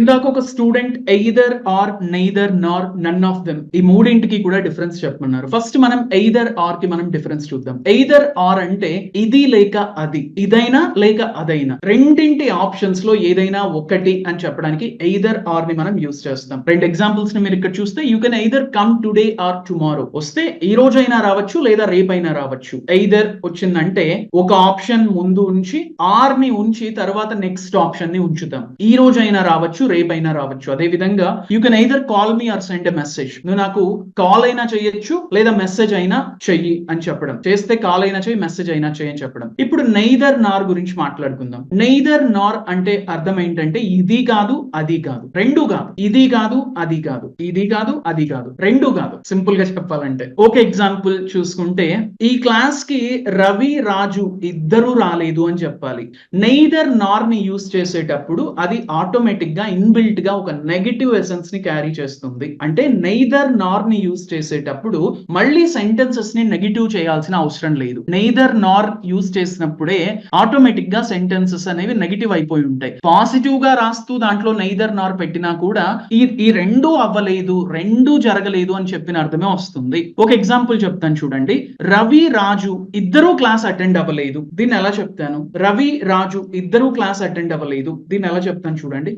ఇందాక ఒక student either are neither Nar none of them ఈ మూడింటికి కూడా డిఫరెన్స్ చెప్పమన్నారు. ఫస్ట్ మనం ఎయిదర్ ఆర్కి మనం డిఫరెన్స్ చూద్దాం. ఎయిదర్ ఆర్ అంటే ఇది లేక అది ఇదైనా లేక అదైనా. రెండింటి ఆప్షన్స్లో ఏదైనా ఒకటి అని చెప్పడానికి ఎయిదర్ ఆర్ని మనం యూస్ చేస్తాం. రెండు ఎగ్జాంపుల్స్ని మీరు ఇక్కడ చూస్తే you can either come today or tomorrow వస్తే ఈ రోజైనా రావచ్చు లేదా రేపైనా రావచ్చు. ఎయిదర్ వచ్చిందంటే ఒక ఆప్షన్ ముందు ఉంచి ఆర్ని ఉంచి తర్వాత నెక్స్ట్ ఆప్షన్ని ఉంచుతాం. ఈ రోజైనా రావచ్చు రేపైనా రావచ్చు. అదే విధంగా you can either call me or send a message నువ్వు నాకు కాల్ అయినా చేయొచ్చు లేదా మెసేజ్ అయినా చెయ్యి అని చెప్పడం. చేస్తే కాల్ అయినా చెయ్యి మెసేజ్ అయినా చెయ్యి అని చెప్పడం. ఇప్పుడు నైదర్ నార్ గురించి మాట్లాడుకుందాం. నైదర్ నార్ అంటే అర్థం ఏంటంటే ఇది కాదు అది కాదు. రెండు కాదు. ఇది కాదు అది కాదు. ఇది కాదు అది కాదు. రెండు కాదు. సింపుల్గా చెప్పాలంటే. ఒక ఎగ్జాంపుల్ చూసుకుంటే ఈ క్లాస్కి రవి రాజు ఇద్దరు రాలేదు అని చెప్పాలి. నైదర్ నార్ని యూస్ చేసేటప్పుడు అది ఆటోమేటిక్గా ఇన్బిల్ట్గా ఒక నెగిటివ్ ఎసెన్స్ని క్యారీ చేస్తుంది. అంటే నైదర్ నార్ని యూజ్ చేసేటప్పుడు మళ్ళీ సెంటెన్సెస్ని నెగిటివ్ చేయాల్సిన అవసరం లేదు. నైదర్ నార్ యూస్ చేసినప్పుడే ఆటోమేటిక్గా సెంటెన్సెస్ అనేవి నెగిటివ్ అయిపోయి ఉంటాయి. పాజిటివ్గా రాస్తూ దాంట్లో నైదర్ నార్ పెట్టినా కూడా ఈ ఈ రెండు అవ్వలేదు రెండు జరగలేదు అని చెప్పిన అర్థమే వస్తుంది. ఒక ఎగ్జాంపుల్ చెప్తాను చూడండి. రవి రాజు ఇద్దరు క్లాస్ అటెండ్ అవ్వలేదు. దీన్ని ఎలా చెప్తాను? రవి రాజు ఇద్దరు క్లాస్ అటెండ్ అవ్వలేదు. దీన్ని ఎలా చెప్తాను చూడండి.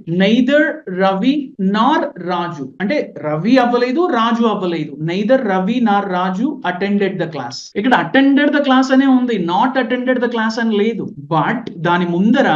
నైదర్ రవి నార్ రాజు అంటే రవి అవ్వలేదు రాజు అవ్వలేదు. Neither Ravi nor Raju attended the class ఇక్కడ అటెండెడ్ ద క్లాస్ అనే ఉంది నాట్ అటెండెడ్ ద క్లాస్ అని లేదు. బట్ దాని ముందర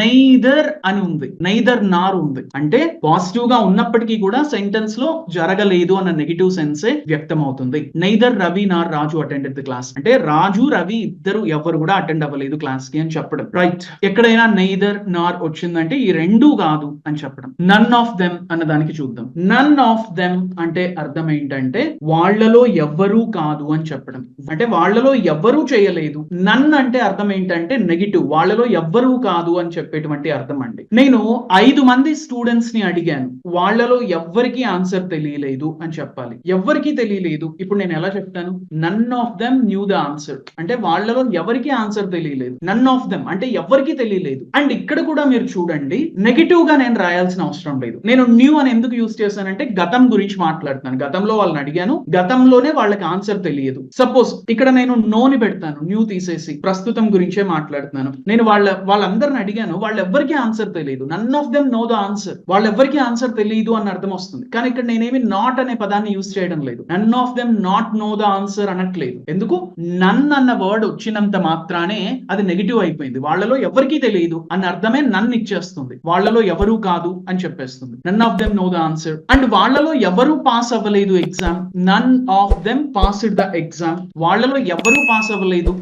నైదర్ అని ఉంది నైదర్ నార్ ఉంది. అంటే పాజిటివ్గా ఉన్నప్పటికీ కూడా సెంటెన్స్లో జరగలేదు అన్న నెగిటివ్ సెన్సే వ్యక్తం అవుతుంది neither Ravi nor Raju attended the class అంటే రాజు రవి ఇద్దరు ఎవరు కూడా అటెండ్ అవ్వలేదు క్లాస్కి అని చెప్పడం. రైట్ ఎక్కడైనా నైదర్ నార్ వచ్చిందంటే ఈ రెండు కాదు అని చెప్పడం. నన్ ఆఫ్ దెమ్ అన్న దానికి చూద్దాం. నన్ ఆఫ్ దెమ్ అంటే అర్థం ఏంటంటే వాళ్ళలో ఎవ్వరూ కాదు అని చెప్పడం. అంటే వాళ్ళలో ఎవ్వరూ చేయలేదు. నన్ అంటే అర్థం ఏంటంటే నెగిటివ్ వాళ్ళలో ఎవ్వరూ కాదు అని చెప్పేటువంటి అర్థం అండి. నేను ఐదు మంది స్టూడెంట్స్ని అడిగాను. వాళ్ళలో ఎవ్వరికి ఆన్సర్ తెలియలేదు అని చెప్పాలి. ఎవ్వరికి తెలియలేదు. ఇప్పుడు నేను ఎలా చెప్తాను? None of them knew the answer అంటే వాళ్ళలో ఎవరికి ఆన్సర్ తెలియలేదు. నన్ ఆఫ్ దెమ్ అంటే ఎవరికి తెలియలేదు. అండ్ ఇక్కడ కూడా మీరు చూడండి. నెగిటివ్గా నేను రాయాల్సిన అవసరం లేదు. నేను న్యూ అని ఎందుకు యూస్ చేశానంటే గతం గురించి మాట్లాడుతున్నాను. గతంలో వాళ్ళని అడిగాను. గతంలోనే వాళ్ళకి ఆన్సర్ తెలియదు. సపోజ్ ఇక్కడ నేను నోని పెడతాను. న్యూ తీసేసి ప్రస్తుతం గురించే మాట్లాడుతున్నాను. నేను వాళ్ళ వాళ్ళందరిని అడిగాను. వాళ్ళెవ్వరికి ఆన్సర్ తెలియదు. None of them know the answer వాళ్ళెవ్వరికి answer తెలియదు అని అర్థం వస్తుంది. కానీ ఇక్కడ నేనేమి నాట్ అనే పదాన్ని యూస్ చేయడం లేదు. None of them not know the answer అనట్లేదు. ఎందుకు? నన్ అన్న వర్డ్ వచ్చినంత మాత్రానే అది నెగిటివ్ అయిపోయింది. వాళ్ళలో ఎవరికీ తెలియదు అన్న అర్థమే నన్ను ఇచ్చేస్తుంది. వాళ్ళలో ఎవరూ కాదు. కాదు అని చెప్పేస్తుంది. None of them know the answer and వాళ్ళలో ఎవరు పాస్ అవ్వలేదు exam none of them passed the exam వాళ్ళలో ఎవరు పాస్ అవ్వలేదు.